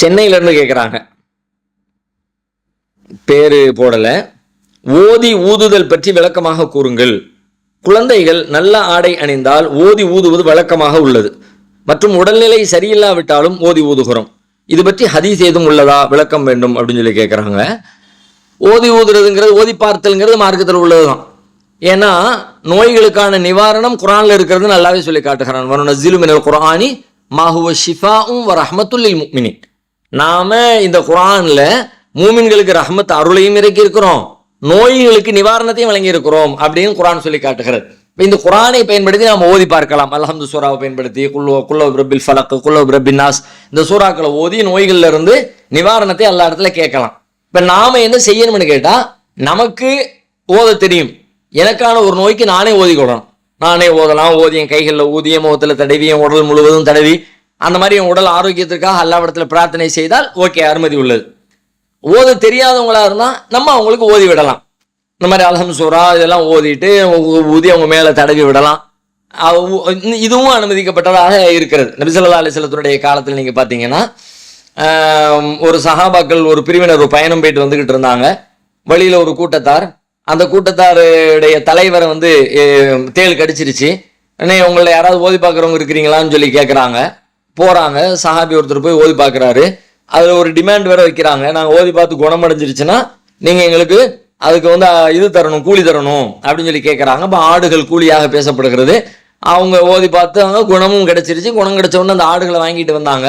சென்னையிலேருந்து கேட்குறாங்க பேரு போடலை. ஓதி ஊதுதல் பற்றி விளக்கமாக கூறுங்கள். குழந்தைகள் நல்ல ஆடை அணிந்தால் ஓதி ஊதுவது வழக்கமாக உள்ளது. மற்றும் உடல்நிலை சரியில்லாவிட்டாலும் ஓதி ஊதுகிறோம். இது பற்றி ஹதீஸ் ஏதும் உள்ளதா? விளக்கம் வேண்டும் அப்படின்னு சொல்லி கேட்குறாங்க ஓதி ஊதுறதுங்கிறது ஓதி பார்த்தல்ங்கிறது மார்க்கத்தில் உள்ளது தான் ஏன்னா நோய்களுக்கான நிவாரணம் குரானில் இருக்கிறது நல்லாவே சொல்லி காட்டுகிறான். வருண மினல் குரானி மாஹுவ ஷிஃபாவும் வர ரஹ்மத்துல்லில் முக்மினி நாம இந்த குரான்ல மூமின்களுக்கு ரஹமத் அருளையும் இறக்கி இருக்கிறோம் நோய்களுக்கு நிவாரணத்தையும் வழங்கி இருக்கிறோம் அப்படின்னு குரான் சொல்லி காட்டுகிறது. இந்த குரானை பயன்படுத்தி நாம் ஓதி பார்க்கலாம். அலஹமது சூறாவை பயன்படுத்தி குல்லோ குல்லோ பிரபில் ஃபலக்கு குல்லோ பிரபின் நாஸ் இந்த சூறாக்களை ஓதி நோய்கள்ல இருந்து நிவாரணத்தை எல்லா இடத்துல கேட்கலாம். இப்போ நாம என்ன செய்யணும்னு கேட்டால் நமக்கு ஓத தெரியும். எனக்கான ஒரு நோய்க்கு நானே ஓதிக்கொள்ளணும். நானே ஓதலாம் ஓதியம் கைகளில் ஊதியம் முகத்தில் தடவியும் உடல் முழுவதும் தடவி அந்த மாதிரி என் உடல் ஆரோக்கியத்திற்காக அல்லாவிடத்தில் பிரார்த்தனை செய்தால் ஓகே அனுமதி உள்ளது. ஓத தெரியாதவங்களாக இருந்தால் நம்ம அவங்களுக்கு ஓதி விடலாம். இந்த மாதிரி அல்ஹம் சூரா இதெல்லாம் ஓதிட்டு ஊதி அவங்க மேலே தடவி விடலாம். இதுவும் அனுமதிக்கப்பட்டதாக இருக்கிறது. நபிசல்லா அலிஸ்லத்துடைய காலத்தில் நீங்கள் பார்த்தீங்கன்னா ஒரு சகாபாக்கள் ஒரு பிரிவினர் ஒரு பயணம் போயிட்டு வந்துக்கிட்டு இருந்தாங்க. வழியில் ஒரு கூட்டத்தார். அந்த கூட்டத்தாருடைய தலைவரை வந்து தேல் தேள் கடிச்சிருச்சு. என்ன உங்களை யாராவது ஓதி பார்க்குறவங்க இருக்கிறீங்களான்னு சொல்லி கேட்குறாங்க போகிறாங்க சஹாபி ஒருத்தர் போய் ஓதி பார்க்குறாரு. அதில் ஒரு டிமாண்ட் வேற வைக்கிறாங்க. நாங்கள் ஓதி பார்த்து குணமடைஞ்சிருச்சுன்னா நீங்கள் எங்களுக்கு அதுக்கு வந்து இது தரணும் கூலி தரணும் அப்படின்னு சொல்லி கேட்குறாங்க இப்போ ஆடுகள் கூலியாக பேசப்படுகிறது. அவங்க ஓதி பார்த்து அவங்க குணமும் கிடச்சிருச்சு. குணம் கிடச்சவொடனே அந்த ஆடுகளை வாங்கிட்டு வந்தாங்க.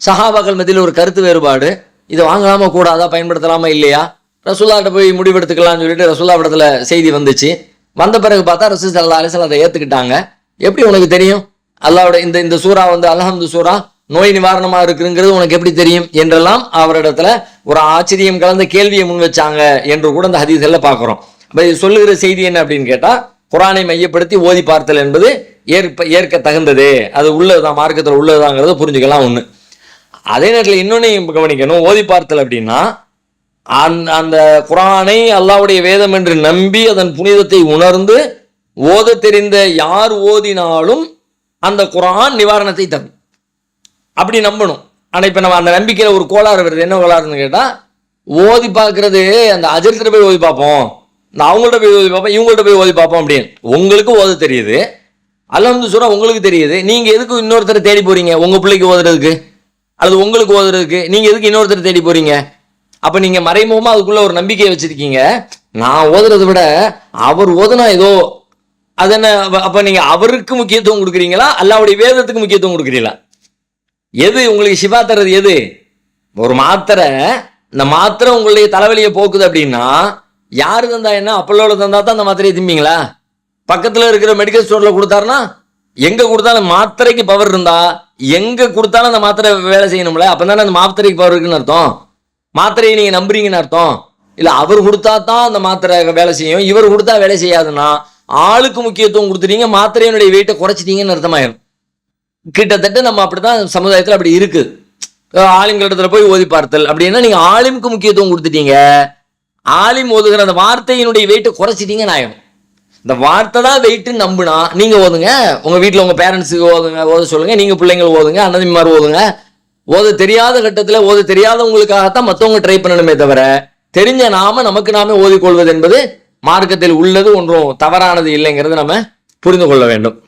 சஹாபாக்கள் மத்தியில் ஒரு கருத்து வேறுபாடு. இதை வாங்கலாமா கூடாதா? பயன்படுத்தலாமா? இல்லையா? ரசூல்லாட்ட போய் முடிவெடுத்துக்கலாம்னு சொல்லிட்டு ரசூல்லா படத்தில் செய்தி வந்துச்சு. வந்த பிறகு பார்த்தா ரசூல் சல்லா அலிசல் அதை ஏற்றுக்கிட்டாங்க எப்படி உனக்கு தெரியும்? அல்லாவோட இந்த இந்த சூறா வந்து அல்ஹம்து சூறா நோய் நிவாரணமாக இருக்குங்கிறது உனக்கு எப்படி தெரியும் என்றெல்லாம் அவரிடத்துல ஒரு ஆச்சரியம் கலந்த கேள்வியை முன் வச்சாங்க என்று கூட அந்த ஹதீஸ்ல பார்க்குறோம். இப்போ இது சொல்லுகிற செய்தி என்ன அப்படின்னு கேட்டால் குரானை மையப்படுத்தி ஓதி பார்த்தல் என்பது ஏற்ப ஏற்க தகுந்தது. அது உள்ளதுதான் மார்க்கத்தில் உள்ளதுதாங்கிறத புரிஞ்சுக்கலாம் ஒன்று அதே நேரத்தில் இன்னொன்று கவனிக்கணும் ஓதி பார்த்தல் அப்படின்னா அந் அந்த குரானை அல்லாவுடைய வேதம் என்று நம்பி அதன் புனிதத்தை உணர்ந்து ஓத தெரிந்த யார் ஓதினாலும் அந்த குரான் நிவாரணத்தை தரும். அப்படி நம்பணும். ஆனால் இப்போ நம்ம அந்த நம்பிக்கையில் ஒரு கோளாறு வருது. என்ன கோளாறுன்னு கேட்டால் ஓதி பார்க்குறது அந்த அஜரத்தில் போய் ஓதி பார்ப்போம். நான் அவங்கள்ட்ட போய் ஓதி பார்ப்போம் இவங்கள்ட்ட போய் ஓதி பார்ப்போம் அப்படின்னு. உங்களுக்கு ஓத தெரியுது. அல்லது சூறா உங்களுக்கு தெரியுது. நீங்கள் எதுக்கு இன்னொருத்தரை தேடி போகிறீங்க உங்கள் பிள்ளைக்கு ஓதுறதுக்கு. அல்லது உங்களுக்கு ஓதுறதுக்கு. நீங்கள் எதுக்கு இன்னொருத்தரை தேடி போகிறீங்க அப்போ நீங்கள் மறைமுகமாக அதுக்குள்ளே ஒரு நம்பிக்கையை வச்சுருக்கீங்க. நான் ஓதுறதை விட அவர் ஓதுனா ஏதோ அது என்ன அப்ப- அப்ப நீங்க அவருக்கு முக்கியத்துவம் கொடுக்குறீங்களா? அல்லாவுடைய வேதத்துக்கு முக்கியத்துவம் கொடுக்குறீங்களா? எது உங்களுக்கு சிவா தர்றது எது? ஒரு மாத்திரை. இந்த மாத்திரை உங்களுடைய தலைவலியை போக்குது அப்படின்னா யாரு தந்தா என்ன? அப்பல்லோட தந்தா தான் அந்த மாத்திரையை திம்பிங்களா? பக்கத்தில் இருக்கிற மெடிக்கல் ஸ்டோர்ல கொடுத்தாருன்னா எங்க கொடுத்தாலும் மாத்திரைக்கு பவர் இருந்தா எங்க கொடுத்தாலும் அந்த மாத்திரை வேலை செய்யணும்ல? அப்போ தானே அந்த மாத்திரைக்கு பவர் இருக்குன்னு அர்த்தம். மாத்திரையை நீங்க நம்புறீங்கன்னு அர்த்தம். இல்லை அவர் கொடுத்தா தான் அந்த மாத்திரை வேலை செய்யும். இவர் கொடுத்தா வேலை செய்யாதுன்னா ஆளுக்கு முக்கியத்துவம் கொடுத்துட்டீங்க மாத்திரையினுடைய வெயிட்டை குறைச்சிட்டீங்கன்னு அர்த்தமாயிரும். கிட்டத்தட்ட நம்ம அப்படிதான் சமுதாயத்தில் அப்படி இருக்கு. ஆளுங்களிடத்துல போய் ஓதி பார்த்தல். அப்படின்னா நீங்க ஆலிமுக்கு முக்கியத்துவம் கொடுத்துட்டீங்க? ஆலிம் ஓதுகிற அந்த வார்த்தையினுடைய வெயிட்டை குறைச்சிட்டீங்கன்னு ஆயிரும். இந்த வார்த்தை தான் வெயிட்டுன்னு நம்புனா நீங்க ஓதுங்க உங்க வீட்டில் உங்க பேரண்ட்ஸுக்கு ஓதுங்க ஓத சொல்லுங்க நீங்க பிள்ளைங்க ஓதுங்க அண்ணதிமார் ஓதுங்க. ஓத தெரியாத கட்டத்தில் ஓத தெரியாதவங்களுக்காகத்தான் மற்றவங்க ட்ரை பண்ணணுமே தவிர தெரிஞ்ச நாம நமக்கு நாமே ஓதிக்கொள்வது என்பது மார்க்கத்தில் உள்ளது ஒன்றும் தவறானது இல்லைங்கிறது நம்ம புரிந்து கொள்ள வேண்டும்.